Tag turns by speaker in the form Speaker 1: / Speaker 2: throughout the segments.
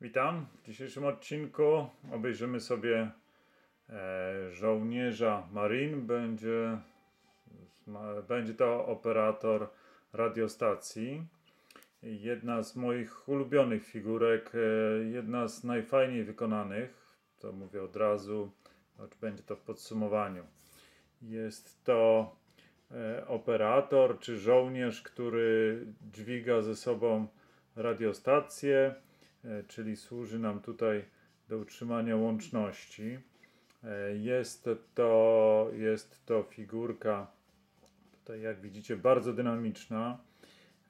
Speaker 1: Witam. W dzisiejszym odcinku obejrzymy sobie e, żołnierza Marin. Będzie, będzie to operator radiostacji. Jedna z moich ulubionych figurek, e, jedna z najfajniej wykonanych. To mówię od razu, choć będzie to w podsumowaniu. Jest to e, operator czy żołnierz, który dźwiga ze sobą radiostację czyli służy nam tutaj do utrzymania łączności. E, Jest to, jest to figurka, tutaj jak widzicie, bardzo dynamiczna.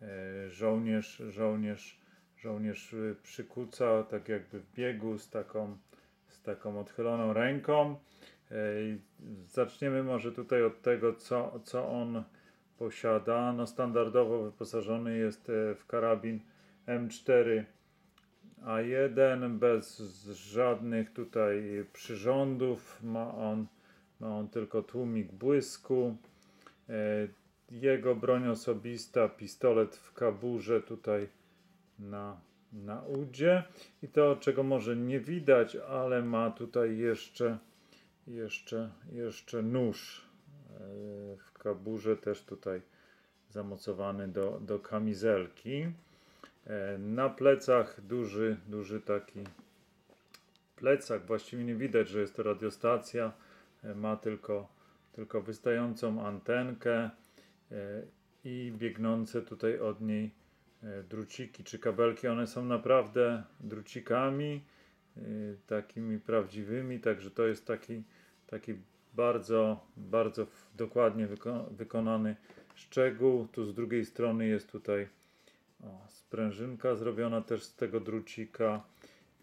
Speaker 1: E, Żołnierz, żołnierz, żołnierz y, przykuca tak jakby w biegu z taką, z taką odchyloną ręką. E, Zaczniemy może tutaj od tego, co, co on posiada. No standardowo wyposażony jest e, w karabin M4 A1 bez żadnych tutaj przyrządów. Ma on, ma on tylko tłumik błysku. E, Jego broń osobista, pistolet w kaburze tutaj na, na udzie. I to, czego może nie widać, ale ma tutaj jeszcze, jeszcze, jeszcze nóż e, w kaburze, też tutaj zamocowany do, do kamizelki. E, Na plecach duży, duży taki plecak. Właściwie nie widać, że jest to radiostacja. E, Ma tylko, tylko wystającą antenkę e, i biegnące tutaj od niej druciki czy kabelki. One są naprawdę drucikami, takimi prawdziwymi, także to jest taki, taki bardzo, bardzo dokładnie wyko- wykonany szczegół. Tu z drugiej strony jest tutaj o, sprężynka zrobiona też z tego drucika.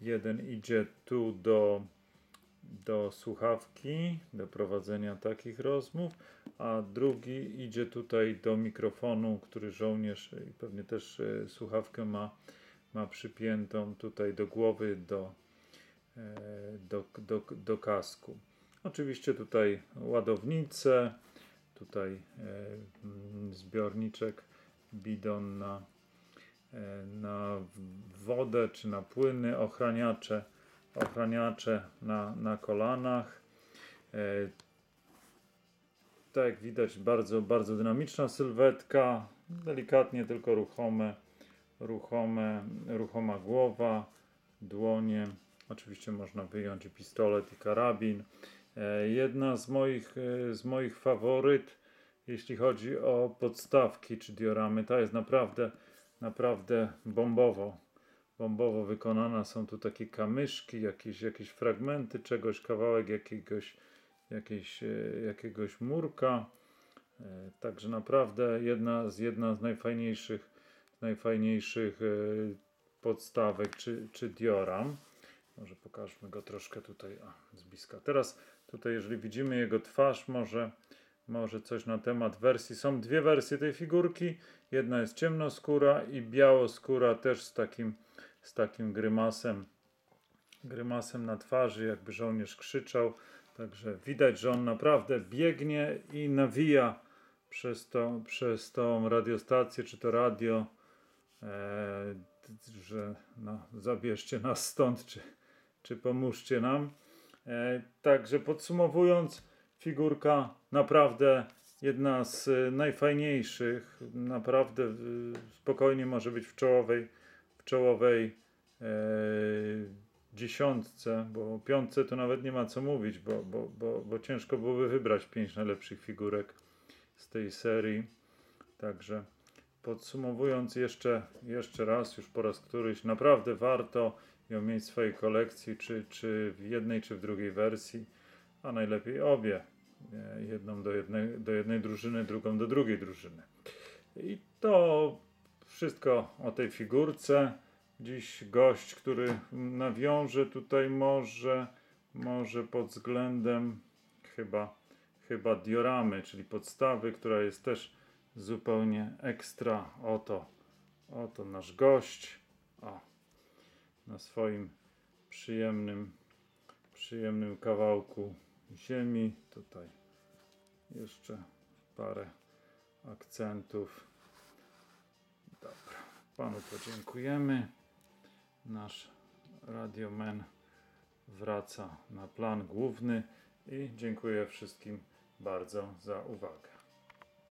Speaker 1: Jeden idzie tu do, do słuchawki, do prowadzenia takich rozmów, a drugi idzie tutaj do mikrofonu, który żołnierz i pewnie też e, słuchawkę ma, ma przypiętą tutaj do głowy, do, e, do, do, do kasku. Oczywiście tutaj ładownice, tutaj e, mm, zbiorniczek, bidon na, e, na w- wodę czy na płyny, ochraniacze, ochraniacze na, na kolanach. E, tak jak widać, bardzo, bardzo dynamiczna sylwetka, delikatnie tylko ruchome, ruchome, ruchoma głowa, dłonie. Oczywiście można wyjąć i pistolet i karabin. E, Jedna z moich, e, z moich faworyt, jeśli chodzi o podstawki czy dioramy, ta jest naprawdę, naprawdę bombowo, bombowo wykonana. Są tu takie kamyszki, jakieś, jakieś fragmenty czegoś, kawałek jakiegoś, jakieś, e, jakiegoś murka. E, Także naprawdę jedna z, jedna z najfajniejszych, najfajniejszych e, podstawek czy, czy dioram. Może pokażmy go troszkę tutaj z bliska. Teraz tutaj, jeżeli widzimy jego twarz, może, może coś na temat wersji. Są dwie wersje tej figurki. Jedna jest ciemnoskóra i białoskóra też z takim, z takim grymasem, grymasem na twarzy, jakby żołnierz krzyczał. Także widać, że on naprawdę biegnie i nawija przez, to, przez tą radiostację, czy to radio, e, że no, zabierzcie nas stąd, czy, czy pomóżcie nam. E, także podsumowując, figurka naprawdę jedna z e, najfajniejszych, naprawdę e, spokojnie może być w czołowej, w czołowej e, dziesiątce, bo piątce to nawet nie ma co mówić, bo, bo, bo, bo ciężko byłoby wybrać pięć najlepszych figurek z tej serii. Także podsumowując jeszcze, jeszcze raz, już po raz któryś, naprawdę warto ją mieć w swojej kolekcji, czy, czy w jednej, czy w drugiej wersji, a najlepiej obie. Jedną do jednej, do jednej drużyny, drugą do drugiej drużyny. I to wszystko o tej figurce. Dziś gość, który nawiąże tutaj może, może pod względem chyba, chyba dioramy, czyli podstawy, która jest też zupełnie ekstra. Oto, oto nasz gość. O, na swoim przyjemnym, przyjemnym kawałku ziemi. Tutaj jeszcze parę akcentów. Dobra, panu podziękujemy. Nasz Radio Men wraca na plan główny i dziękuję wszystkim bardzo za uwagę.